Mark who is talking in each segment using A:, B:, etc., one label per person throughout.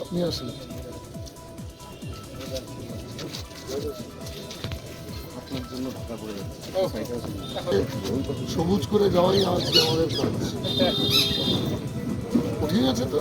A: আপনি আসুন। সবুজ করে যাওয়াই আজকে আমাদের ঠিক আছে তো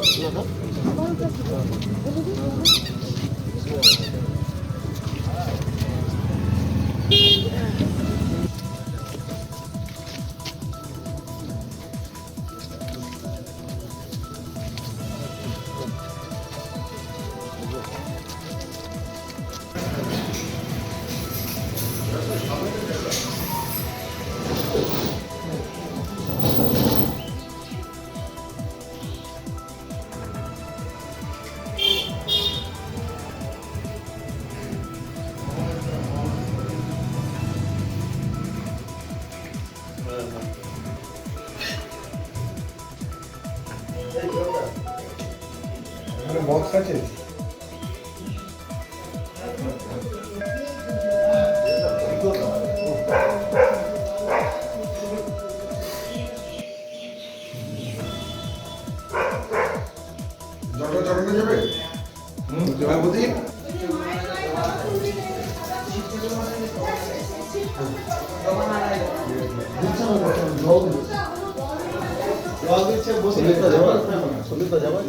B: বক্স আছে? জটা চালানো যাবে হ্যাঁ বুঝি
C: সন্দীপদা যাওয়া সন্দীপদা যাওয়া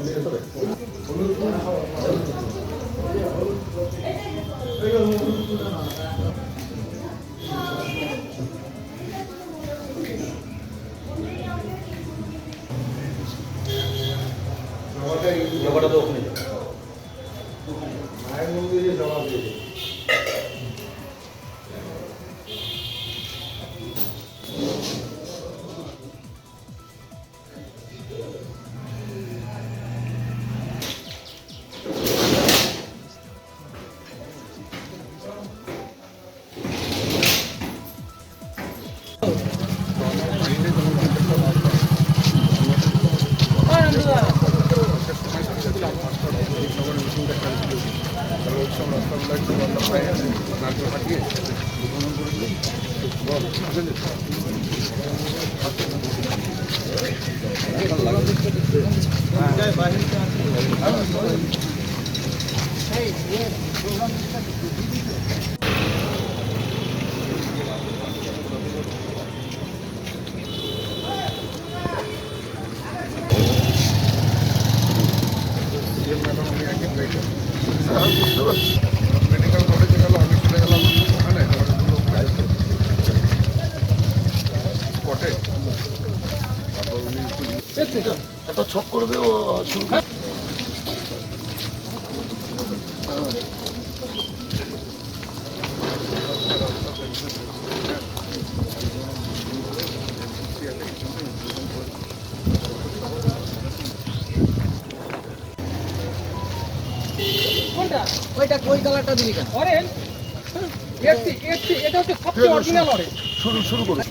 B: মেডিকেল কলেজে গেল আমি চলে গেলাম ওখানে স্পটে তারপর উনি
A: একটা ছক করে দেও শুরু
D: ওই কালারটা দিবি কেন? অরেঞ্জ এটা হচ্ছে সবচেয়ে অরিজিনাল অরেঞ্জ
A: শুরু শুরু করুন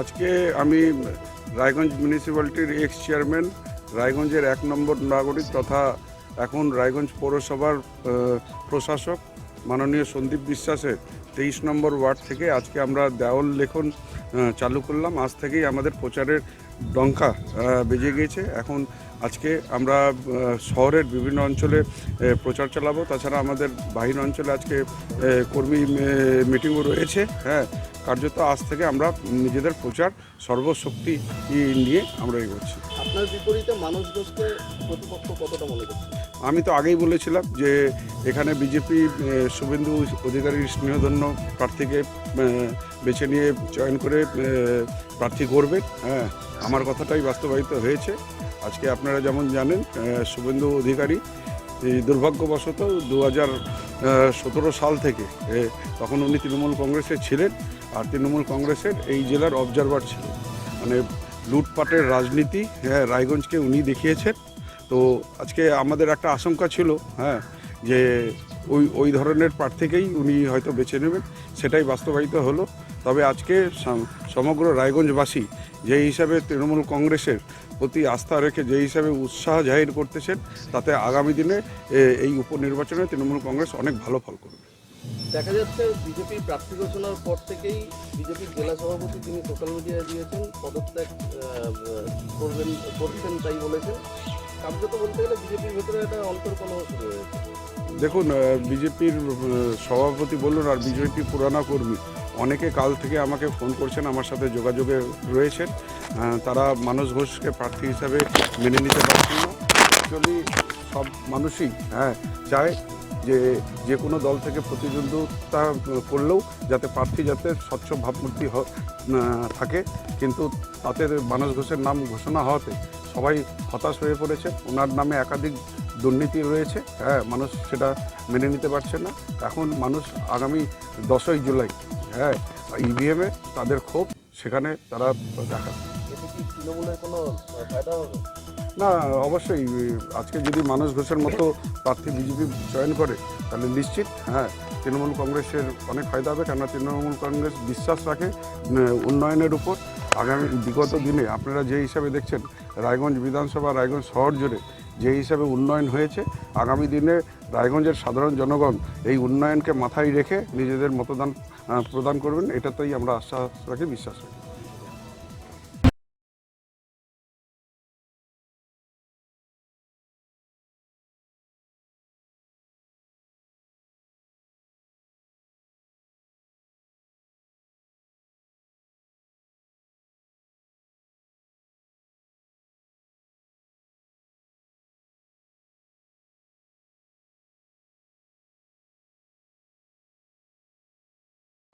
C: আজকে
B: আমি রায়গঞ্জ মিউনিসিপ্যালিটির এক্স চেয়ারম্যান রায়গঞ্জের এক নম্বর নাগরিক তথা এখন রায়গঞ্জ পৌরসভার প্রশাসক মাননীয় সন্দীপ বিশ্বাসের তেইশ নম্বর ওয়ার্ড থেকে আজকে আমরা দেওয়াল লেখন চালু করলাম। আজ থেকেই আমাদের প্রচারের ডঙ্কা বেজে গিয়েছে। এখন আজকে আমরা শহরের বিভিন্ন অঞ্চলে প্রচার চালাবো। তাছাড়া আমাদের বাহির অঞ্চলে আজকে কর্মী মিটিংও রয়েছে। হ্যাঁ কার্যত আজ থেকে আমরা নিজেদের প্রচার সর্বশক্তি নিয়ে আমরা এগোচ্ছি।
C: আপনার বিপরীতে মানুষ ঘোষকে প্রতিপক্ষ কতটা মনে করছে
B: আমি তো আগেই বলেছিলাম যে এখানে বিজেপি শুভেন্দু অধিকারীর স্নেহধন্য প্রার্থীকে বেছে নিয়ে চয়ন করে প্রার্থী করবে হ্যাঁ আমার কথাটাই বাস্তবায়িত হয়েছে। আজকে আপনারা যেমন জানেন শুভেন্দু অধিকারী এই দুর্ভাগ্যবশত দু হাজার সতেরো সাল থেকে তখন উনি তৃণমূল কংগ্রেসে ছিলেন আর তৃণমূল কংগ্রেসের এই জেলার অবজারভার ছিলেন। মানে লুটপাটের রাজনীতি হ্যাঁ রায়গঞ্জকে উনি দেখিয়েছেন। তো আজকে আমাদের একটা আশঙ্কা ছিল হ্যাঁ যে ওই ওই ধরনের প্রার্থীকেই উনি হয়তো বেছে নেবেন, সেটাই বাস্তবায়িত হলো। তবে আজকে সমগ্র রায়গঞ্জবাসী যে হিসাবে তৃণমূল কংগ্রেসের প্রতি আস্থা রেখে যে হিসাবে উৎসাহ জাহির করতেছেন তাতে আগামী দিনে এই উপনির্বাচনে তৃণমূল কংগ্রেস অনেক ভালো ফল করবে।
C: দেখা যাচ্ছে বিজেপি প্রার্থী ঘোষণার পর থেকেই বিজেপির জেলা সভাপতি তিনি সোশ্যাল মিডিয়ায় দিয়েছেন পদত্যাগ করবেন করছেন তাই বলেছেন। কার্যত বলতে গেলে বিজেপির ভেতরে একটা অন্তর্কলহ শুরু হয়েছে
B: দেখুন বিজেপির সভাপতি বলুন আর বিজেপি পুরানা কর্মী অনেকে কাল থেকে আমাকে ফোন করছেন, আমার সাথে যোগাযোগে রয়েছেন। তারা মানস ঘোষকে প্রার্থী হিসাবে মেনে নিতে পারছেন না। অ্যাকচুয়ালি সব মানুষই হ্যাঁ চায় যে যে কোনো দল থেকে প্রতিদ্বন্দ্বিতা করলেও যাতে প্রার্থী যাতে স্বচ্ছ ভাবমূর্তি থাকে। কিন্তু তাতে মানস ঘোষের নাম ঘোষণা হওয়াতে সবাই হতাশ হয়ে পড়েছে। ওনার নামে একাধিক দুর্নীতি রয়েছে হ্যাঁ মানুষ সেটা মেনে নিতে পারছে না। এখন মানুষ আগামী দশই জুলাই হ্যাঁ ইভিএমে তাদের ক্ষোভ সেখানে তারা দেখা। না অবশ্যই আজকে যদি মানুষ ঘোষের মতো প্রার্থী বিজেপি চয়ন করে তাহলে নিশ্চিত হ্যাঁ তৃণমূল কংগ্রেসের অনেক ফায়দা হবে কেননা তৃণমূল কংগ্রেস বিশ্বাস রাখে উন্নয়নের উপর। আগামী বিগত দিনে আপনারা যে হিসাবে দেখছেন রায়গঞ্জ বিধানসভা রায়গঞ্জ শহর জুড়ে যে হিসাবে উন্নয়ন হয়েছে আগামী দিনে রায়গঞ্জের সাধারণ জনগণ এই উন্নয়নকে মাথায় রেখে নিজেদের মতদান প্রদান করবেন এটাতেই আমরা আশ্বাস রাখি বিশ্বাস রাখি।